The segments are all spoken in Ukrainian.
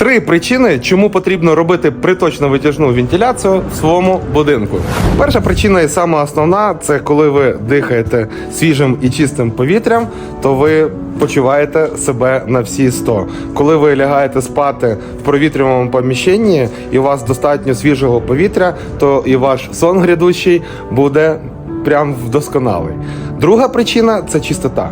Три причини, чому потрібно робити приточну витяжну вентиляцію в своєму будинку. Перша причина і сама основна це коли ви дихаєте свіжим і чистим повітрям, то ви почуваєте себе на всі 100. Коли ви лягаєте спати в провітрюваному поміщенні і у вас достатньо свіжого повітря, то і ваш сон грядущий буде прям вдосконалий. Друга причина це чистота.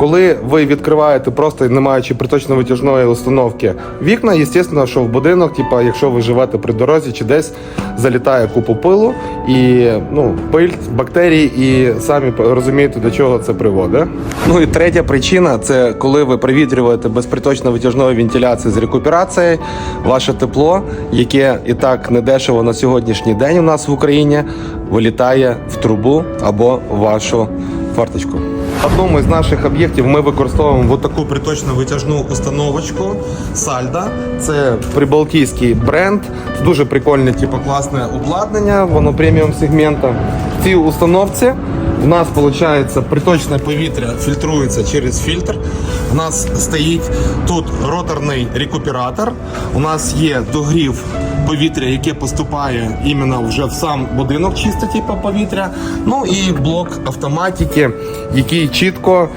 Коли ви відкриваєте просто не маючи приточно-витяжної установки вікна, звісно, що в будинок, типа, якщо ви живете при дорозі чи десь залітає купу пилу і ну, пиль, бактерії, і самі розумієте, до чого це приводить. Ну і третя причина це коли ви провітрюєте без приточно-витяжної вентиляції з рекуперацією, ваше тепло, яке і так недешево на сьогоднішній день у нас в Україні, вилітає в трубу або в вашу фарточку. Одному із наших об'єктів ми використовуємо таку приточну витяжну установочку Сальда. Це прибалтійський бренд. Дуже прикольне, типу, класне обладнання, воно преміум сегмента. В цій установці в нас виходить приточне повітря фільтрується через фільтр. У нас стоїть тут роторний рекуператор. У нас є догрів повітря, яке поступає іменно вже в сам будинок, чисте типу повітря. Ну і блок автоматики, який чітко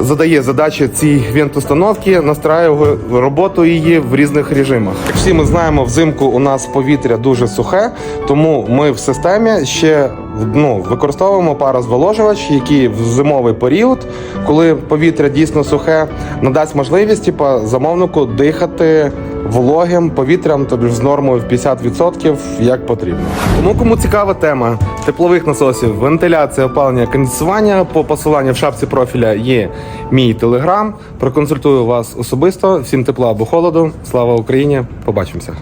задає задачі цій вентустановки, настраює роботу її в різних режимах. Як всі ми знаємо, взимку у нас повітря дуже сухе, тому ми в системі ще ну, використовуємо парозволожувач, який в зимовий період, коли повітря дійсно сухе, надасть можливість типа, замовнику дихати вологим повітрям, тобі з нормою в 50% як потрібно. Тому кому цікава тема теплових насосів, вентиляція, опалення, кондиціонування, по посиланню в шапці профіля є мій телеграм. Проконсультую вас особисто. Всім тепла або холоду. Слава Україні! Побачимося!